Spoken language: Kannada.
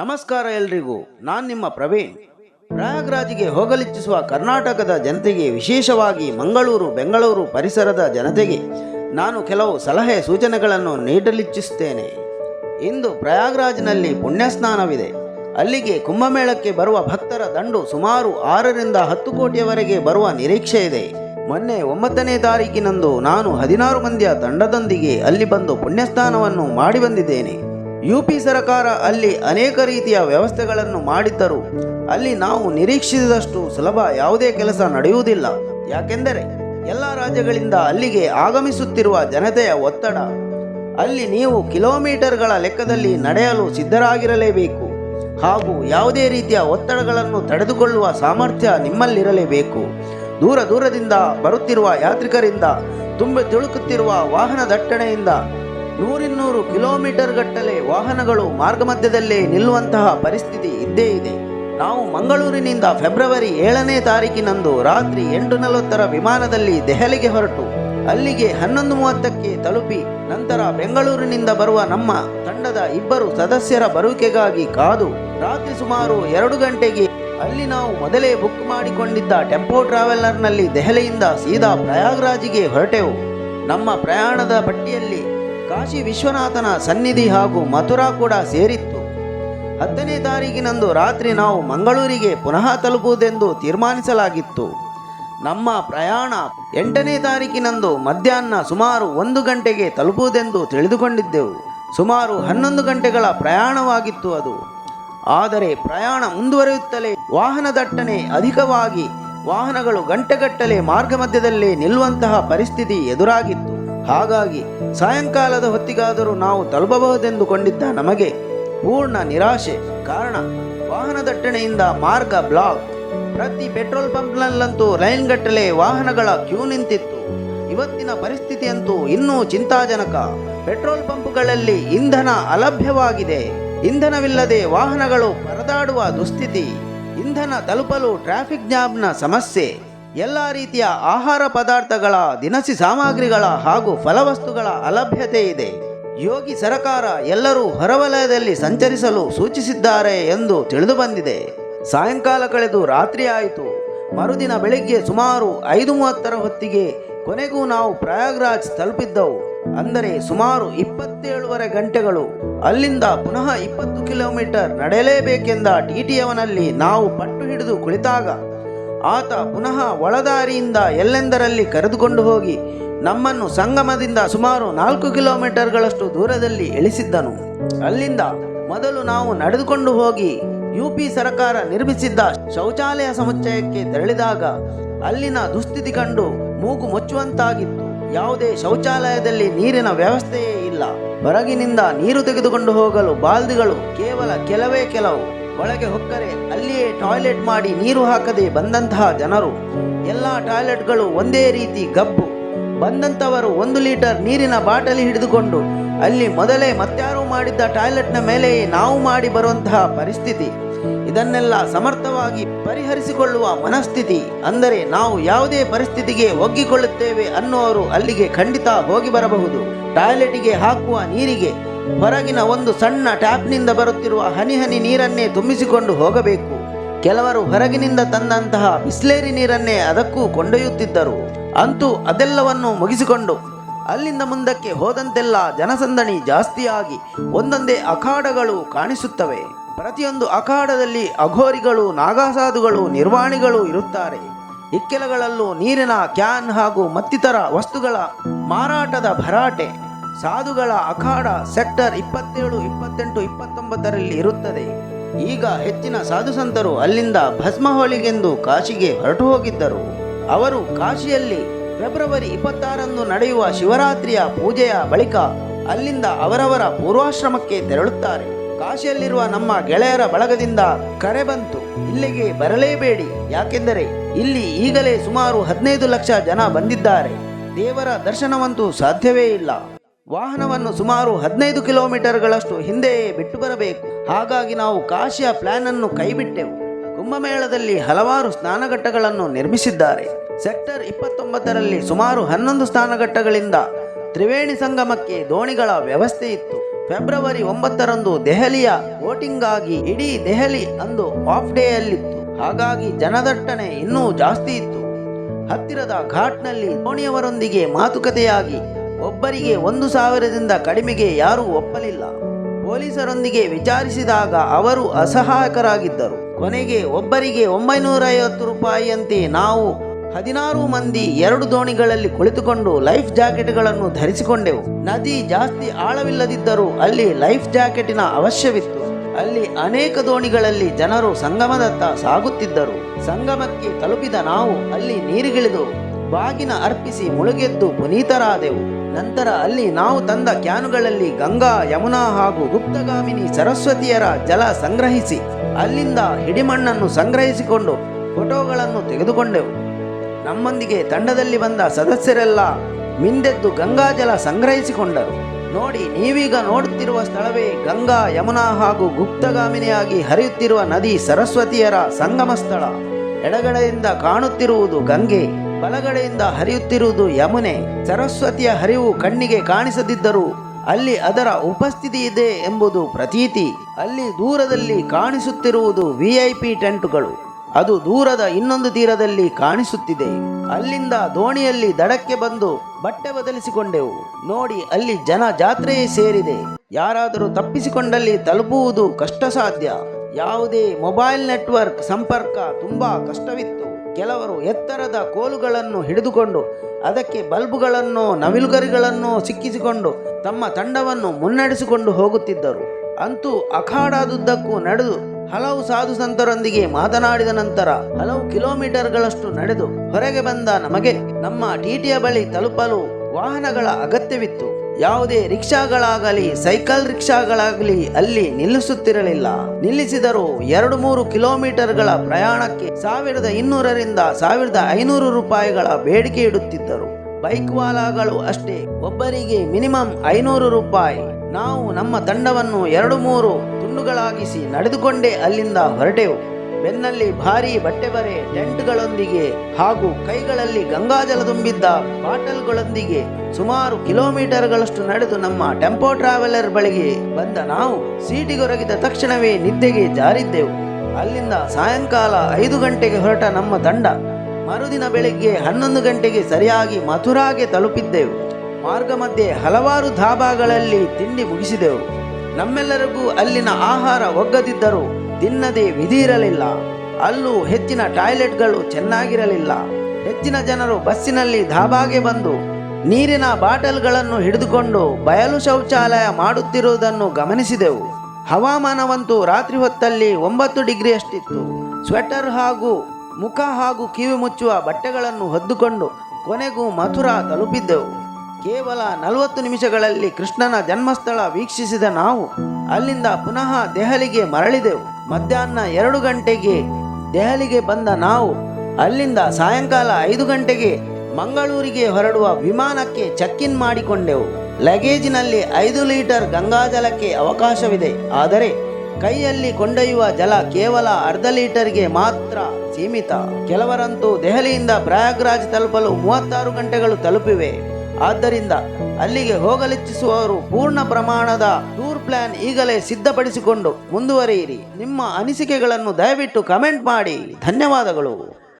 ನಮಸ್ಕಾರ ಎಲ್ರಿಗೂ. ನಾನು ನಿಮ್ಮ ಪ್ರವೀಣ್. ಪ್ರಯಾಗ್ರಾಜ್ಗೆ ಹೋಗಲಿಚ್ಛಿಸುವ ಕರ್ನಾಟಕದ ಜನತೆಗೆ, ವಿಶೇಷವಾಗಿ ಮಂಗಳೂರು, ಬೆಂಗಳೂರು ಪರಿಸರದ ಜನತೆಗೆ ನಾನು ಕೆಲವು ಸಲಹೆ ಸೂಚನೆಗಳನ್ನು ನೀಡಲಿಚ್ಛಿಸುತ್ತೇನೆ. ಇಂದು ಪ್ರಯಾಗ್ರಾಜ್ನಲ್ಲಿ ಪುಣ್ಯಸ್ನಾನವಿದೆ. ಅಲ್ಲಿಗೆ ಕುಂಭಮೇಳಕ್ಕೆ ಬರುವ ಭಕ್ತರ ದಂಡು ಸುಮಾರು ಆರರಿಂದ ಹತ್ತು ಕೋಟಿಯವರೆಗೆ ಬರುವ ನಿರೀಕ್ಷೆ ಇದೆ. ಮೊನ್ನೆ ಒಂಬತ್ತನೇ ತಾರೀಕಿನಂದು ನಾನು ಹದಿನಾರು ಮಂದಿಯ ತಂಡದೊಂದಿಗೆ ಅಲ್ಲಿ ಬಂದು ಪುಣ್ಯಸ್ನಾನವನ್ನು ಮಾಡಿ ಬಂದಿದ್ದೇನೆ. ಯುಪಿ ಸರ್ಕಾರ ಅಲ್ಲಿ ಅನೇಕ ರೀತಿಯ ವ್ಯವಸ್ಥೆಗಳನ್ನು ಮಾಡಿದ್ದರೂ ಅಲ್ಲಿ ನಾವು ನಿರೀಕ್ಷಿಸಿದಷ್ಟು ಸುಲಭ ಯಾವುದೇ ಕೆಲಸ ನಡೆಯುವುದಿಲ್ಲ. ಯಾಕೆಂದರೆ ಎಲ್ಲ ರಾಜ್ಯಗಳಿಂದ ಅಲ್ಲಿಗೆ ಆಗಮಿಸುತ್ತಿರುವ ಜನತೆಯ ಒತ್ತಡ, ಅಲ್ಲಿ ನೀವು ಕಿಲೋಮೀಟರ್ಗಳ ಲೆಕ್ಕದಲ್ಲಿ ನಡೆಯಲು ಸಿದ್ಧರಾಗಿರಲೇಬೇಕು ಹಾಗೂ ಯಾವುದೇ ರೀತಿಯ ಒತ್ತಡಗಳನ್ನು ತಡೆದುಕೊಳ್ಳುವ ಸಾಮರ್ಥ್ಯ ನಿಮ್ಮಲ್ಲಿರಲೇಬೇಕು. ದೂರ ದೂರದಿಂದ ಬರುತ್ತಿರುವ ಯಾತ್ರಿಕರಿಂದ, ತುಂಬಿ ತಿಳುಕುತ್ತಿರುವ ವಾಹನ ದಟ್ಟಣೆಯಿಂದ ನೂರಿನ್ನೂರು ಕಿಲೋಮೀಟರ್ ಗಟ್ಟಲೆ ವಾಹನಗಳು ಮಾರ್ಗ ಮಧ್ಯದಲ್ಲೇ ನಿಲ್ಲುವಂತಹ ಪರಿಸ್ಥಿತಿ ಇದ್ದೇ ಇದೆ. ನಾವು ಮಂಗಳೂರಿನಿಂದ ಫೆಬ್ರವರಿ ಏಳನೇ ತಾರೀಕಿನಂದು ರಾತ್ರಿ ಎಂಟು ನಲವತ್ತರ ವಿಮಾನದಲ್ಲಿ ದೆಹಲಿಗೆ ಹೊರಟು. ಅಲ್ಲಿಗೆ ಹನ್ನೊಂದು ಮೂವತ್ತಕ್ಕೆ ತಲುಪಿ ನಂತರ ಬೆಂಗಳೂರಿನಿಂದ ಬರುವ ನಮ್ಮ ತಂಡದ ಇಬ್ಬರು ಸದಸ್ಯರ ಬರುವಿಕೆಗಾಗಿ ಕಾದು ರಾತ್ರಿ ಸುಮಾರು ಎರಡು ಗಂಟೆಗೆ ಅಲ್ಲಿ ನಾವು ಮೊದಲೇ ಬುಕ್ ಮಾಡಿಕೊಂಡಿದ್ದ ಟೆಂಪೋ ಟ್ರಾವೆಲರ್ನಲ್ಲಿ ದೆಹಲಿಯಿಂದ ಸೀದಾ ಪ್ರಯಾಗ್ರಾಜಿಗೆ ಹೊರಟೆವು. ನಮ್ಮ ಪ್ರಯಾಣದ ಪಟ್ಟಿಯಲ್ಲಿ ಕಾಶಿ ವಿಶ್ವನಾಥನ ಸನ್ನಿಧಿ ಹಾಗೂ ಮಥುರಾ ಕೂಡ ಸೇರಿತ್ತು. ಹತ್ತನೇ ತಾರೀಕಿನಂದು ರಾತ್ರಿ ನಾವು ಮಂಗಳೂರಿಗೆ ಪುನಃ ತಲುಪುವುದೆಂದು ತೀರ್ಮಾನಿಸಲಾಗಿತ್ತು. ನಮ್ಮ ಪ್ರಯಾಣ ಎಂಟನೇ ತಾರೀಕಿನಂದು ಮಧ್ಯಾಹ್ನ ಸುಮಾರು ಒಂದು ಗಂಟೆಗೆ ತಲುಪುವುದೆಂದು ತಿಳಿದುಕೊಂಡಿದ್ದೆವು. ಸುಮಾರು ಹನ್ನೊಂದು ಗಂಟೆಗಳ ಪ್ರಯಾಣವಾಗಿತ್ತು ಅದು. ಆದರೆ ಪ್ರಯಾಣ ಮುಂದುವರಿಯುತ್ತಲೇ ವಾಹನ ದಟ್ಟಣೆ ಅಧಿಕವಾಗಿ ವಾಹನಗಳು ಗಂಟೆಗಟ್ಟಲೆ ಮಾರ್ಗ ಮಧ್ಯದಲ್ಲೇ ನಿಲ್ಲುವಂತಹ ಪರಿಸ್ಥಿತಿ ಎದುರಾಗಿತ್ತು. ಹಾಗಾಗಿ ಸಾಯಂಕಾಲದ ಹೊತ್ತಿಗಾದರೂ ನಾವು ತಲುಪಬಹುದೆಂದುಕೊಂಡಿದ್ದ ನಮಗೆ ಪೂರ್ಣ ನಿರಾಶೆ ಕಾರಣ ವಾಹನ ದಟ್ಟಣೆಯಿಂದ ಮಾರ್ಗ ಬ್ಲಾಕ್. ಪ್ರತಿ ಪೆಟ್ರೋಲ್ ಪಂಪ್ನಲ್ಲಂತೂ ಲೈನ್ ಗಟ್ಟಲೆ ವಾಹನಗಳ ಕ್ಯೂ ನಿಂತಿತ್ತು. ಇವತ್ತಿನ ಪರಿಸ್ಥಿತಿಯಂತೂ ಇನ್ನೂ ಚಿಂತಾಜನಕ. ಪೆಟ್ರೋಲ್ ಪಂಪ್ಗಳಲ್ಲಿ ಇಂಧನ ಅಲಭ್ಯವಾಗಿದೆ. ಇಂಧನವಿಲ್ಲದೆ ವಾಹನಗಳು ಪರದಾಡುವ ದುಸ್ಥಿತಿ. ಇಂಧನ ತಲುಪಲು ಟ್ರಾಫಿಕ್ ಜಾಮ್ನ ಸಮಸ್ಯೆ. ಎಲ್ಲ ರೀತಿಯ ಆಹಾರ ಪದಾರ್ಥಗಳ ದಿನಸಿ ಸಾಮಗ್ರಿಗಳ ಹಾಗೂ ಫಲವಸ್ತುಗಳ ಅಲಭ್ಯತೆ ಇದೆ. ಯೋಗಿ ಸರಕಾರ ಎಲ್ಲರೂ ಹೊರವಲಯದಲ್ಲಿ ಸಂಚರಿಸಲು ಸೂಚಿಸಿದ್ದಾರೆ ಎಂದು ತಿಳಿದು ಬಂದಿದೆ ಸಾಯಂಕಾಲ ಕಳೆದು ರಾತ್ರಿ ಆಯಿತು. ಮರುದಿನ ಬೆಳಿಗ್ಗೆ ಸುಮಾರು ಐದು ಮೂವತ್ತರ ಹೊತ್ತಿಗೆ ಕೊನೆಗೂ ನಾವು ಪ್ರಯಾಗ್ರಾಜ್ ತಲುಪಿದ್ದವು. ಅಂದರೆ ಸುಮಾರು ಇಪ್ಪತ್ತೇಳುವರೆ ಗಂಟೆಗಳು. ಅಲ್ಲಿಂದ ಪುನಃ ಇಪ್ಪತ್ತು ಕಿಲೋಮೀಟರ್ ನಡೆಯಲೇಬೇಕೆಂದ ಟಿಟಿಯವನಲ್ಲಿ ನಾವು ಪಟ್ಟು ಹಿಡಿದು ಕುಳಿತಾಗ ಆತ ಪುನಃ ಒಳದಾರಿಯಿಂದ ಎಲ್ಲೆಂದರಲ್ಲಿ ಕರೆದುಕೊಂಡು ಹೋಗಿ ನಮ್ಮನ್ನು ಸಂಗಮದಿಂದ ಸುಮಾರು ನಾಲ್ಕು ಕಿಲೋಮೀಟರ್ಗಳಷ್ಟು ದೂರದಲ್ಲಿ ಇಳಿಸಿದ್ದನು. ಅಲ್ಲಿಂದ ಮೊದಲು ನಾವು ನಡೆದುಕೊಂಡು ಹೋಗಿ ಯುಪಿ ಸರ್ಕಾರ ನಿರ್ಮಿಸಿದ್ದ ಶೌಚಾಲಯ ಸಮುಚ್ಚಯಕ್ಕೆ ತೆರಳಿದಾಗ ಅಲ್ಲಿನ ದುಸ್ಥಿತಿ ಕಂಡು ಮೂಗು ಮುಚ್ಚುವಂತಾಗಿತ್ತು. ಯಾವುದೇ ಶೌಚಾಲಯದಲ್ಲಿ ನೀರಿನ ವ್ಯವಸ್ಥೆಯೇ ಇಲ್ಲ. ಹೊರಗಿನಿಂದ ನೀರು ತೆಗೆದುಕೊಂಡು ಹೋಗಲು ಬಾಲ್ದಿಗಳು ಕೇವಲ ಕೆಲವೇ ಕೆಲವು. ಒಳಗೆ ಹೊಕ್ಕರೆ, ಅಲ್ಲಿಯೇ ಟಾಯ್ಲೆಟ್ ಮಾಡಿ ನೀರು ಹಾಕದೆ ಬಂದಂತಹ ಜನರು. ಎಲ್ಲ ಟಾಯ್ಲೆಟ್ಗಳು ಒಂದೇ ರೀತಿ ಗಬ್ಬು. ಬಂದಂಥವರು ಒಂದು ಲೀಟರ್ ನೀರಿನ ಬಾಟಲಿ ಹಿಡಿದುಕೊಂಡು, ಅಲ್ಲಿ ಮೊದಲೇ ಮತ್ತ್ಯಾರು ಮಾಡಿದ್ದ ಟಾಯ್ಲೆಟ್ನ ಮೇಲೆಯೇ ನಾವು ಮಾಡಿ ಬರುವಂತಹ ಪರಿಸ್ಥಿತಿ. ಇದನ್ನೆಲ್ಲ ಸಮರ್ಥವಾಗಿ ಪರಿಹರಿಸಿಕೊಳ್ಳುವ ಮನಸ್ಥಿತಿ. ಅಂದರೆ ನಾವು ಯಾವುದೇ ಪರಿಸ್ಥಿತಿಗೆ ಒಗ್ಗಿಕೊಳ್ಳುತ್ತೇವೆ ಅನ್ನುವರು ಅಲ್ಲಿಗೆ ಖಂಡಿತ ಹೋಗಿ ಬರಬಹುದು. ಟಾಯ್ಲೆಟಿಗೆ ಹಾಕುವ ನೀರಿಗೆ ಹೊರಗಿನ ಒಂದು ಸಣ್ಣ ಟ್ಯಾಪ್ನಿಂದ ಬರುತ್ತಿರುವ ಹನಿ ಹನಿ ನೀರನ್ನೇ ತುಂಬಿಸಿಕೊಂಡು ಹೋಗಬೇಕು. ಕೆಲವರು ಹೊರಗಿನಿಂದ ತಂದಂತಹ ಬಿಸ್ಲೇರಿ ನೀರನ್ನೇ ಅದಕ್ಕೂ ಕೊಂಡೊಯ್ಯುತ್ತಿದ್ದರು. ಅಂತೂ ಅದೆಲ್ಲವನ್ನು ಮುಗಿಸಿಕೊಂಡು ಅಲ್ಲಿಂದ ಮುಂದಕ್ಕೆ ಹೋದಂತೆಲ್ಲ ಜನಸಂದಣಿ ಜಾಸ್ತಿಯಾಗಿ ಒಂದೊಂದೇ ಅಖಾಡಗಳು ಕಾಣಿಸುತ್ತವೆ. ಪ್ರತಿಯೊಂದು ಅಖಾಡದಲ್ಲಿ ಅಘೋರಿಗಳು, ನಾಗಾಸಾಧುಗಳು, ನಿರ್ವಾಣಿಗಳು ಇರುತ್ತಾರೆ. ಇಕ್ಕೆಲಗಳಲ್ಲೂ ನೀರಿನ ಕ್ಯಾನ್ ಹಾಗೂ ಮತ್ತಿತರ ವಸ್ತುಗಳ ಮಾರಾಟದ ಭರಾಟೆ. ಸಾಧುಗಳ ಅಖಾಡ ಸೆಕ್ಟರ್ ಇಪ್ಪತ್ತೇಳು, ಇಪ್ಪತ್ತೆಂಟು, ಇಪ್ಪತ್ತೊಂಬತ್ತರಲ್ಲಿ ಇರುತ್ತದೆ. ಈಗ ಹೆಚ್ಚಿನ ಸಾಧು ಸಂತರು ಅಲ್ಲಿಂದ ಭಸ್ಮ ಹೋಳಿಗೆಂದು ಕಾಶಿಗೆ ಹೊರಟು ಹೋಗಿದ್ದರು. ಅವರು ಕಾಶಿಯಲ್ಲಿ ಫೆಬ್ರವರಿ ಇಪ್ಪತ್ತಾರಂದು ನಡೆಯುವ ಶಿವರಾತ್ರಿಯ ಪೂಜೆಯ ಬಳಿಕ ಅಲ್ಲಿಂದ ಅವರವರ ಪೂರ್ವಾಶ್ರಮಕ್ಕೆ ತೆರಳುತ್ತಾರೆ. ಕಾಶಿಯಲ್ಲಿರುವ ನಮ್ಮ ಗೆಳೆಯರ ಬಳಗದಿಂದ ಕರೆ ಬಂತು. ಇಲ್ಲಿಗೆ ಬರಲೇಬೇಡಿ. ಯಾಕೆಂದರೆ ಇಲ್ಲಿ ಈಗಲೇ ಸುಮಾರು ಹದಿನೈದು ಲಕ್ಷ ಜನ ಬಂದಿದ್ದಾರೆ. ದೇವರ ದರ್ಶನವಂತೂ ಸಾಧ್ಯವೇ ಇಲ್ಲ. ವಾಹನವನ್ನು ಸುಮಾರು ಹದಿನೈದು ಕಿಲೋಮೀಟರ್ಗಳಷ್ಟು ಹಿಂದೆಯೇ ಬಿಟ್ಟು ಬರಬೇಕು. ಹಾಗಾಗಿ ನಾವು ಕಾಶಿಯ ಪ್ಲಾನ್ ಅನ್ನು ಕೈಬಿಟ್ಟೆವು. ಕುಂಭಮೇಳದಲ್ಲಿ ಹಲವಾರು ಸ್ನಾನಘಟ್ಟಗಳನ್ನು ನಿರ್ಮಿಸಿದ್ದಾರೆ. ಸೆಕ್ಟರ್ ಇಪ್ಪತ್ತೊಂಬತ್ತರಲ್ಲಿ ಸುಮಾರು ಹನ್ನೊಂದು ಸ್ನಾನಘಟ್ಟಗಳಿಂದ ತ್ರಿವೇಣಿ ಸಂಗಮಕ್ಕೆ ದೋಣಿಗಳ ವ್ಯವಸ್ಥೆ ಇತ್ತು. ಫೆಬ್ರವರಿ ಒಂಬತ್ತರಂದು ದೆಹಲಿಯ ವೋಟಿಂಗ್ಗಾಗಿ ಇಡೀ ದೆಹಲಿ ಅಂದು ಆಫ್ ಡೇಯಲ್ಲಿತ್ತು. ಹಾಗಾಗಿ ಜನದಟ್ಟಣೆ ಇನ್ನೂ ಜಾಸ್ತಿ ಇತ್ತು. ಹತ್ತಿರದ ಘಾಟ್ನಲ್ಲಿ ದೋಣಿಯವರೊಂದಿಗೆ ಮಾತುಕತೆಯಾಗಿ ಒಬ್ಬರಿಗೆ ಒಂದು ಸಾವಿರದಿಂದ ಕಡಿಮೆಗೆ ಯಾರೂ ಒಪ್ಪಲಿಲ್ಲ. ಪೊಲೀಸರೊಂದಿಗೆ ವಿಚಾರಿಸಿದಾಗ ಅವರು ಅಸಹಾಯಕರಾಗಿದ್ದರು. ಕೊನೆಗೆ ಒಬ್ಬರಿಗೆ ಒಂಬೈನೂರ ಐವತ್ತು ರೂಪಾಯಿಯಂತೆ ನಾವು ಹದಿನಾರು ಮಂದಿ ಎರಡು ದೋಣಿಗಳಲ್ಲಿ ಕುಳಿತುಕೊಂಡು ಲೈಫ್ ಜಾಕೆಟ್ಗಳನ್ನು ಧರಿಸಿಕೊಂಡೆವು. ನದಿ ಜಾಸ್ತಿ ಆಳವಿಲ್ಲದಿದ್ದರೂ ಅಲ್ಲಿ ಲೈಫ್ ಜಾಕೆಟಿನ ಅವಶ್ಯವಿತ್ತು. ಅಲ್ಲಿ ಅನೇಕ ದೋಣಿಗಳಲ್ಲಿ ಜನರು ಸಂಗಮದತ್ತ ಸಾಗುತ್ತಿದ್ದರು. ಸಂಗಮಕ್ಕೆ ತಲುಪಿದ ನಾವು ಅಲ್ಲಿ ನೀರಿಗಿಳಿದು ಬಾಗಿನ ಅರ್ಪಿಸಿ ಮುಳುಗೆದ್ದು ಪುನೀತರಾದೆವು. ನಂತರ ಅಲ್ಲಿ ನಾವು ತಂದ ಕ್ಯಾನುಗಳಲ್ಲಿ ಗಂಗಾ, ಯಮುನಾ ಹಾಗೂ ಗುಪ್ತಗಾಮಿನಿ ಸರಸ್ವತಿಯರ ಜಲ ಸಂಗ್ರಹಿಸಿ, ಅಲ್ಲಿಂದ ಹಿಡಿಮಣ್ಣನ್ನು ಸಂಗ್ರಹಿಸಿಕೊಂಡು ಫೋಟೋಗಳನ್ನು ತೆಗೆದುಕೊಂಡೆವು. ನಮ್ಮೊಂದಿಗೆ ತಂಡದಲ್ಲಿ ಬಂದ ಸದಸ್ಯರೆಲ್ಲ ಮಿಂದೆದ್ದು ಗಂಗಾಜಲ ಸಂಗ್ರಹಿಸಿಕೊಂಡರು. ನೋಡಿ, ನೀವೀಗ ನೋಡುತ್ತಿರುವ ಸ್ಥಳವೇ ಗಂಗಾ, ಯಮುನಾ ಹಾಗೂ ಗುಪ್ತಗಾಮಿನಿಯಾಗಿ ಹರಿಯುತ್ತಿರುವ ನದಿ ಸರಸ್ವತಿಯರ ಸಂಗಮ ಸ್ಥಳ ಎಡಗಡೆಯಿಂದ ಕಾಣುತ್ತಿರುವುದು ಗಂಗೆ. ಬಲಗಡೆಯಿಂದ ಹರಿಯುತ್ತಿರುವುದು ಯಮುನೆ. ಸರಸ್ವತಿಯ ಹರಿವು ಕಣ್ಣಿಗೆ ಕಾಣಿಸದಿದ್ದರೂ ಅಲ್ಲಿ ಅದರ ಉಪಸ್ಥಿತಿ ಇದೆ ಎಂಬುದು ಪ್ರತೀತಿ. ಅಲ್ಲಿ ದೂರದಲ್ಲಿ ಕಾಣಿಸುತ್ತಿರುವುದು ವಿ ಐ ಟೆಂಟುಗಳು. ಅದು ದೂರದ ಇನ್ನೊಂದು ತೀರದಲ್ಲಿ ಕಾಣಿಸುತ್ತಿದೆ. ಅಲ್ಲಿಂದ ದೋಣಿಯಲ್ಲಿ ದಡಕ್ಕೆ ಬಂದು ಬಟ್ಟೆ ಬದಲಿಸಿಕೊಂಡೆವು. ನೋಡಿ, ಅಲ್ಲಿ ಜನ ಜಾತ್ರೆಯೇ ಸೇರಿದೆ. ಯಾರಾದರೂ ತಪ್ಪಿಸಿಕೊಂಡಲ್ಲಿ ತಲುಪುವುದು ಕಷ್ಟ ಸಾಧ್ಯ ಯಾವುದೇ ಮೊಬೈಲ್ ನೆಟ್ವರ್ಕ್ ಸಂಪರ್ಕ ತುಂಬಾ ಕಷ್ಟವಿತ್ತು. ಕೆಲವರು ಎತ್ತರದ ಕೋಲುಗಳನ್ನು ಹಿಡಿದುಕೊಂಡು, ಅದಕ್ಕೆ ಬಲ್ಬುಗಳನ್ನು, ನವಿಲುಗರಿಗಳನ್ನು ಸಿಕ್ಕಿಸಿಕೊಂಡು ತಮ್ಮ ತಂಡವನ್ನು ಮುನ್ನಡೆಸಿಕೊಂಡು ಹೋಗುತ್ತಿದ್ದರು. ಅಂತೂ ಅಖಾಡಾದುದ್ದಕ್ಕೂ ನಡೆದು ಹಲವು ಸಾಧು ಸಂತರೊಂದಿಗೆ ಮಾತನಾಡಿದ ನಂತರ ಹಲವು ಕಿಲೋಮೀಟರ್ಗಳಷ್ಟು ನಡೆದು ಹೊರಗೆ ಬಂದ ನಮಗೆ ನಮ್ಮ ಟಿಟಿಯ ಬಳಿ ತಲುಪಲು ವಾಹನಗಳ ಅಗತ್ಯವಿತ್ತು. ಯಾವುದೇ ರಿಕ್ಷಾಗಳಾಗಲಿ, ಸೈಕಲ್ ರಿಕ್ಷಾಗಳಾಗಲಿ ಅಲ್ಲಿ ನಿಲ್ಲಿಸುತ್ತಿರಲಿಲ್ಲ. ನಿಲ್ಲಿಸಿದರೂ ಎರಡು ಮೂರು ಕಿಲೋಮೀಟರ್ಗಳ ಪ್ರಯಾಣಕ್ಕೆ ಸಾವಿರದ ಇನ್ನೂರರಿಂದ ಸಾವಿರದ ಐನೂರು ರೂಪಾಯಿಗಳ ಬೇಡಿಕೆ ಇಡುತ್ತಿದ್ದರು. ಬೈಕ್ ವಾಲಾಗಳು ಅಷ್ಟೇ, ಒಬ್ಬರಿಗೆ ಮಿನಿಮಮ್ ಐನೂರು ರೂಪಾಯಿ. ನಾವು ನಮ್ಮ ತಂಡವನ್ನು ಎರಡು ಮೂರು ತುಂಡುಗಳಾಗಿಸಿ ನಡೆದುಕೊಂಡೇ ಅಲ್ಲಿಂದ ಹೊರಟೆವು. ಬೆನ್ನಲ್ಲಿ ಭಾರೀ ಬಟ್ಟೆ ಬರೆ ಟೆಂಟ್ಗಳೊಂದಿಗೆ ಹಾಗೂ ಕೈಗಳಲ್ಲಿ ಗಂಗಾಜಲ ತುಂಬಿದ್ದ ಬಾಟಲ್ಗಳೊಂದಿಗೆ ಸುಮಾರು ಕಿಲೋಮೀಟರ್ಗಳಷ್ಟು ನಡೆದು ನಮ್ಮ ಟೆಂಪೋ ಟ್ರಾವೆಲರ್ ಬಳಿಗೆ ಬಂದ ನಾವು ಸೀಟಿಗೊರಗಿದ ತಕ್ಷಣವೇ ನಿದ್ದೆಗೆ ಜಾರಿದ್ದೆವು. ಅಲ್ಲಿಂದ ಸಾಯಂಕಾಲ ಐದು ಗಂಟೆಗೆ ಹೊರಟ ನಮ್ಮ ತಂಡ ಮರುದಿನ ಬೆಳಿಗ್ಗೆ ಹನ್ನೊಂದು ಗಂಟೆಗೆ ಸರಿಯಾಗಿ ಮಥುರಾಗೆ ತಲುಪಿದ್ದೆವು. ಮಾರ್ಗ ಮಧ್ಯೆ ಹಲವಾರು ಧಾಬಾಗಳಲ್ಲಿ ತಿಂಡಿ ಮುಗಿಸಿದೆವು. ನಮ್ಮೆಲ್ಲರಿಗೂ ಅಲ್ಲಿನ ಆಹಾರ ಒಗ್ಗದಿದ್ದರೂ ತಿನ್ನದೆ ವಿಧಿ ಇರಲಿಲ್ಲ ಅಲ್ಲೂ ಹೆಚ್ಚಿನ ಟಾಯ್ಲೆಟ್ಗಳು ಚೆನ್ನಾಗಿರಲಿಲ್ಲ. ಹೆಚ್ಚಿನ ಜನರು ಬಸ್ಸಿನಲ್ಲಿ ಧಾಬಾಗೆ ಬಂದು ನೀರಿನ ಬಾಟಲ್ಗಳನ್ನು ಹಿಡಿದುಕೊಂಡು ಬಯಲು ಶೌಚಾಲಯ ಮಾಡುತ್ತಿರುವುದನ್ನು ಗಮನಿಸಿದೆವು. ಹವಾಮಾನವಂತೂ ರಾತ್ರಿ ಹೊತ್ತಲ್ಲಿ ಒಂಬತ್ತು ಡಿಗ್ರಿಯಷ್ಟಿತ್ತು. ಸ್ವೆಟರ್ ಹಾಗೂ ಮುಖ ಹಾಗೂ ಕಿವಿ ಮುಚ್ಚುವ ಬಟ್ಟೆಗಳನ್ನು ಹೊದ್ದುಕೊಂಡು ಕೊನೆಗೂ ಮಥುರಾ ತಲುಪಿದ್ದೆವು. ಕೇವಲ ನಲವತ್ತು ನಿಮಿಷಗಳಲ್ಲಿ ಕೃಷ್ಣನ ಜನ್ಮಸ್ಥಳ ವೀಕ್ಷಿಸಿದ ನಾವು ಅಲ್ಲಿಂದ ಪುನಃ ದೆಹಲಿಗೆ ಮರಳಿದೆವು. ಮಧ್ಯಾಹ್ನ ಎರಡು ಗಂಟೆಗೆ ದೆಹಲಿಗೆ ಬಂದ ನಾವು, ಅಲ್ಲಿಂದ ಸಾಯಂಕಾಲ ಐದು ಗಂಟೆಗೆ ಮಂಗಳೂರಿಗೆ ಹೊರಡುವ ವಿಮಾನಕ್ಕೆ ಚೆಕ್ ಇನ್ ಮಾಡಿಕೊಂಡೆವು. ಲಗೇಜಿನಲ್ಲಿ ಐದು ಲೀಟರ್ ಗಂಗಾಜಲಕ್ಕೆ ಅವಕಾಶವಿದೆ. ಆದರೆ, ಕೈಯಲ್ಲಿ ಕೊಂಡೊಯ್ಯುವ ಜಲ ಕೇವಲ ಅರ್ಧ ಲೀಟರ್ಗೆ ಮಾತ್ರ ಸೀಮಿತ. ಕೆಲವರಂತೂ ದೆಹಲಿಯಿಂದ ಪ್ರಯಾಗ್ರಾಜ್ ತಲುಪಲು ಮೂವತ್ತಾರು ಗಂಟೆಗಳು ತಲುಪಿವೆ. ಆದ್ದರಿಂದ ಅಲ್ಲಿಗೆ ಹೋಗಲಿಚ್ಛಿಸುವವರು ಪೂರ್ಣ ಪ್ರಮಾಣದ ಟೂರ್ ಪ್ಲಾನ್ ಈಗಲೇ ಸಿದ್ಧಪಡಿಸಿಕೊಂಡು ಮುಂದುವರಿಯಿರಿ. ನಿಮ್ಮ ಅನಿಸಿಕೆಗಳನ್ನು ದಯವಿಟ್ಟು ಕಮೆಂಟ್ ಮಾಡಿ. ಧನ್ಯವಾದಗಳು.